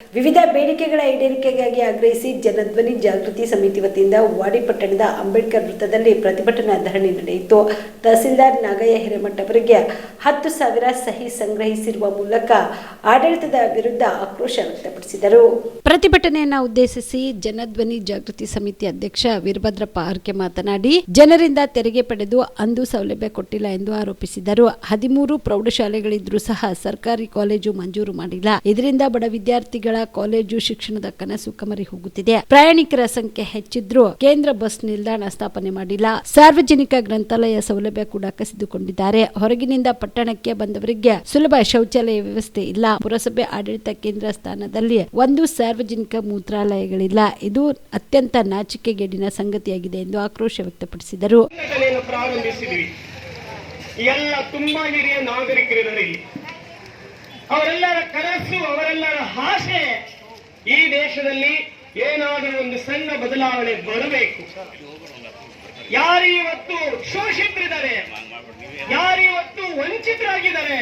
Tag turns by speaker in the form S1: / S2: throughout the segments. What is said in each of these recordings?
S1: ವಿವಿಧ ಬೇಡಿಕೆಗಳ ಈಡೇರಿಕೆಗಾಗಿ ಆಗ್ರಹಿಸಿ ಜನಧ್ವನಿ ಜಾಗೃತಿ ಸಮಿತಿ ವತಿಯಿಂದ ವಾಡಿ ಪಟ್ಟಣದ ಅಂಬೇಡ್ಕರ್ ವೃತ್ತದಲ್ಲಿ ಪ್ರತಿಭಟನಾ ಧರಣಿ ನಡೆಯಿತು. ತಹಸೀಲ್ದಾರ್ ನಾಗಯ್ಯ ಹಿರೇಮಠ ಅವರಿಗೆ ಹತ್ತು ಸಾವಿರ ಸಹಿ ಸಂಗ್ರಹಿಸಿರುವ ಮೂಲಕ ಆಡಳಿತದ ವಿರುದ್ಧ ಆಕ್ರೋಶ ವ್ಯಕ್ತಪಡಿಸಿದರು. ಪ್ರತಿಭಟನೆಯನ್ನ ಉದ್ದೇಶಿಸಿ ಜನಧ್ವನಿ ಜಾಗೃತಿ ಸಮಿತಿ ಅಧ್ಯಕ್ಷ ವೀರಭದ್ರಪ್ಪ ಆರ್ಕೆ ಮಾತನಾಡಿ, ಜನರಿಂದ ತೆರಿಗೆ ಪಡೆದು ಅಂದು ಸೌಲಭ್ಯ ಕೊಟ್ಟಿಲ್ಲ ಎಂದು ಆರೋಪಿಸಿದರು. ಹದಿಮೂರು ಪ್ರೌಢಶಾಲೆಗಳಿದ್ರೂ ಸಹ ಸರ್ಕಾರಿ ಕಾಲೇಜು ಮಂಜೂರು ಮಾಡಿಲ್ಲ. ಇದರಿಂದ ಬಡ ವಿದ್ಯಾರ್ಥಿಗಳ ಕಾಲೇಜು ಶಿಕ್ಷಣದ ಕನಸು ಕಮರಿ ಹೋಗುತ್ತಿದೆ. ಪ್ರಯಾಣಿಕರ ಸಂಖ್ಯೆ ಹೆಚ್ಚಿದ್ರೂ ಕೇಂದ್ರ ಬಸ್ ನಿಲ್ದಾಣ ಸ್ಥಾಪನೆ ಮಾಡಿಲ್ಲ. ಸಾರ್ವಜನಿಕ ಗ್ರಂಥಾಲಯ ಸೌಲಭ್ಯ ಕೂಡ ಕಸಿದುಕೊಂಡಿದ್ದಾರೆ. ಹೊರಗಿನಿಂದ ಪಟ್ಟಣಕ್ಕೆ ಬಂದವರಿಗೆ ಸುಲಭ ಶೌಚಾಲಯ ವ್ಯವಸ್ಥೆ ಇಲ್ಲ. ಪುರಸಭೆ ಆಡಳಿತ ಕೇಂದ್ರ ಸ್ಥಾನದಲ್ಲಿ ಒಂದು ಸಾರ್ವಜನಿಕ ಮೂತ್ರಾಲಯಗಳಿಲ್ಲ. ಇದು ಅತ್ಯಂತ ನಾಚಿಕೆಗೇಡಿನ ಸಂಗತಿಯಾಗಿದೆ ಎಂದು ಆಕ್ರೋಶ ವ್ಯಕ್ತಪಡಿಸಿದರು.
S2: ಎಲ್ಲ ತುಂಬಾ ಹಿರಿಯ ಅವರೆಲ್ಲರ ಕನಸು, ಅವರೆಲ್ಲರ ಆಸೆ ಈ ದೇಶದಲ್ಲಿ ಏನಾದರೂ ಒಂದು ಸಣ್ಣ ಬದಲಾವಣೆ ಬರಬೇಕು. ಯಾರು ಇವತ್ತು ಶೋಷಿತರಿದ್ದಾರೆ ಯಾರು ಇವತ್ತು ವಂಚಿತರಾಗಿದ್ದಾರೆ,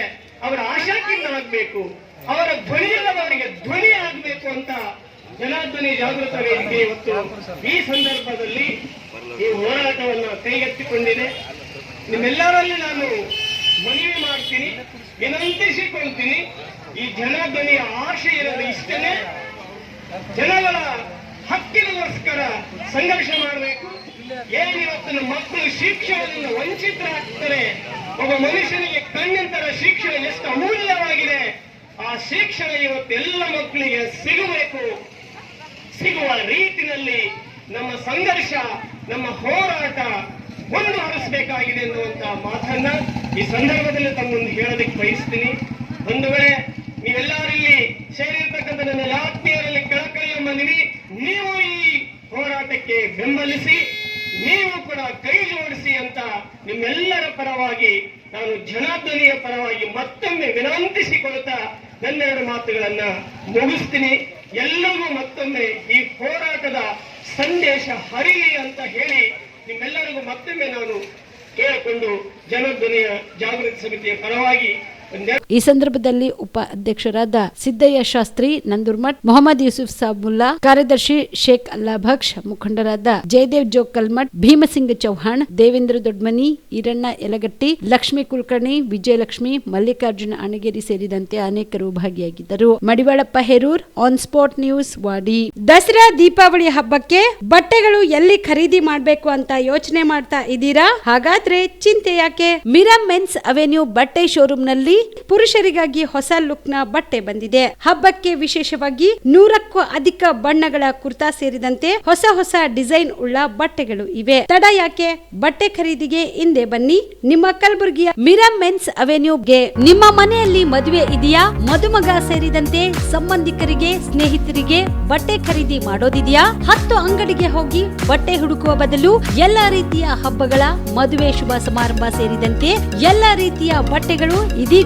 S2: ಅವರ ಆಶಾಕಿಂದ ಆಗಬೇಕು, ಅವರ ಧ್ವನಿಯಲ್ಲವರಿಗೆ ಧ್ವನಿ ಆಗಬೇಕು ಅಂತ ಜನಾರ್ದನಿ ಜಾಗೃತ ವೇದಿಕೆ ಇವತ್ತು ಈ ಸಂದರ್ಭದಲ್ಲಿ ಈ ಹೋರಾಟವನ್ನು ಕೈಗೆತ್ತಿಕೊಂಡಿದೆ. ನಿಮ್ಮೆಲ್ಲರಲ್ಲಿ ನಾನು ಮನವಿ ಮಾಡ್ತೀನಿ, ವಿನಂತಿಸಿಕೊಳ್ತೀನಿ, ಈ ಜನಾರ್ದನಿಯ ಆಶೆ ಇರೋದು ಇಷ್ಟನೇ ಜನಗಳ ಹಕ್ಕಿಗೋಸ್ಕರ ಸಂಘರ್ಷ ಮಾಡಬೇಕು. ಏನಿವತ್ತು ನಮ್ಮ ಮಕ್ಕಳು ಶಿಕ್ಷಣದಿಂದ ವಂಚಿತರಾಗ್ತಾರೆ, ಒಬ್ಬ ಮನುಷ್ಯನಿಗೆ ಕಣ್ಣಂತರ ಶಿಕ್ಷಣ ಎಷ್ಟು ಅಮೂಲ್ಯವಾಗಿದೆ, ಆ ಶಿಕ್ಷಣ ಇವತ್ತು ಎಲ್ಲ ಮಕ್ಕಳಿಗೆ ಸಿಗಬೇಕು. ಸಿಗುವ ರೀತಿನಲ್ಲಿ ನಮ್ಮ ಸಂಘರ್ಷ, ನಮ್ಮ ಹೋರಾಟ ಒಂದು ಮುಂದುವರಿಸಬೇಕಾಗಿದೆ ಎನ್ನುವಂತ ಮಾತನ್ನ ಈ ಸಂದರ್ಭದಲ್ಲಿ ತಮ್ಮೊಂದು ಹೇಳೋದಕ್ಕೆ ಬಯಸ್ತೀನಿ. ಒಂದು ವೇಳೆ ನೀವೆಲ್ಲರೂ ಇಲ್ಲಿ ಸೇರಿರ್ತಕ್ಕಂಥ ನನ್ನ ಎಲ್ಲ ಆತ್ಮೀಯರಲ್ಲಿ ಕಳಕಳಿಯ ಮನವಿ ನೀವು ಈ ಹೋರಾಟಕ್ಕೆ ಬೆಂಬಲಿಸಿ ನೀವು ಕೂಡ ಕೈ ಜೋಡಿಸಿ ಅಂತ ನಿಮ್ಮೆಲ್ಲರ ಪರವಾಗಿ ನಾನು ಜನಾರ್ದನಿಯ ಪರವಾಗಿ ಮತ್ತೊಮ್ಮೆ ವಿನಂತಿಸಿಕೊಳ್ತಾ ನನ್ನೆರಡು ಮಾತುಗಳನ್ನ ಮುಗಿಸ್ತೀನಿ. ಎಲ್ಲರಿಗೂ ಮತ್ತೊಮ್ಮೆ ಈ ಹೋರಾಟದ ಸಂದೇಶ ಹರಿಯಿ ಅಂತ ಹೇಳಿ ನಿಮ್ಮೆಲ್ಲರಿಗೂ ಮತ್ತೊಮ್ಮೆ ನಾನು ಕೇಳಿಕೊಂಡು ಜನಧ್ವನಿಯ ಜಾಗೃತಿ ಸಮಿತಿಯ ಪರವಾಗಿ
S1: ಈ ಸಂದರ್ಭದಲ್ಲಿ ಉಪಾಧ್ಯಕ್ಷರಾದ ಸಿದ್ದಯ್ಯ ಶಾಸ್ತ್ರಿ, ನಂದುರ್ಮಠ್ ಮೊಹಮ್ಮದ್ ಯೂಸುಫ್ ಸಾಬುಲ್ಲಾ, ಕಾರ್ಯದರ್ಶಿ ಶೇಖ್ ಅಲ್ಲಾ ಭಕ್ಷ ಮುಖಂಡರಾದ ಜಯದೇವ್ ಜೋಕಲ್ಮಠ್, ಭೀಮಸಿಂಗ್ ಚೌಹಾಣ್, ದೇವೇಂದ್ರ ದೊಡ್ಮನಿ, ಈರಣ್ಣ ಯಲಗಟ್ಟಿ, ಲಕ್ಷ್ಮಿ ಕುಲಕರ್ಣಿ, ವಿಜಯಲಕ್ಷ್ಮಿ, ಮಲ್ಲಿಕಾರ್ಜುನ ಅಣಗೇರಿ ಸೇರಿದಂತೆ ಅನೇಕರು ಭಾಗಿಯಾಗಿದ್ದರು. Madivalappa Herur, on spot news, Wadi.
S3: Dasara Deepavali ಹಬ್ಬಕ್ಕೆ ಬಟ್ಟೆಗಳು ಎಲ್ಲಿ ಖರೀದಿ ಮಾಡಬೇಕು ಅಂತ ಯೋಚನೆ ಮಾಡ್ತಾ ಇದ್ದೀರಾ? ಹಾಗಾದ್ರೆ ಚಿಂತೆ ಯಾಕೆ? ಮಿರಾ ಮೆನ್ಸ್ ಅವೆನ್ಯೂ ಬಟ್ಟೆ ಶೋರೂಮ್ನಲ್ಲಿ ಪುರುಷರಿಗಾಗಿ ಹೊಸ ಲುಕ್ನ ಬಟ್ಟೆ ಬಂದಿದೆ. ಹಬ್ಬಕ್ಕೆ ವಿಶೇಷವಾಗಿ ನೂರಕ್ಕೂ ಅಧಿಕ ಬಣ್ಣಗಳ ಕುರ್ತಾ ಸೇರಿದಂತೆ ಹೊಸ ಹೊಸ ಡಿಸೈನ್ ಉಳ್ಳ ಬಟ್ಟೆಗಳು ಇವೆ. ತಡ ಯಾಕೆ? ಬಟ್ಟೆ ಖರೀದಿಗೆ ಹಿಂದೆ ಬನ್ನಿ. ನಿಮ್ಮ ಕಲಬುರಗಿಯ ಮಿರಾ ಮೆನ್ಸ್ ಅವೆನ್ಯೂಗೆ ನಿಮ್ಮ ಮನೆಯಲ್ಲಿ ಮದುವೆ ಇದೆಯಾ? ಮದುಮಗ ಸೇರಿದಂತೆ ಸಂಬಂಧಿಕರಿಗೆ, ಸ್ನೇಹಿತರಿಗೆ ಬಟ್ಟೆ ಖರೀದಿ ಮಾಡೋದಿದೆಯಾ? ಹತ್ತು ಅಂಗಡಿಗೆ ಹೋಗಿ ಬಟ್ಟೆ ಹುಡುಕುವ ಬದಲು ಎಲ್ಲಾ ರೀತಿಯ ಹಬ್ಬಗಳ ಮದುವೆ ಶುಭ ಸಮಾರಂಭ ಸೇರಿದಂತೆ ಎಲ್ಲಾ ರೀತಿಯ ಬಟ್ಟೆಗಳು ಇದೀಗ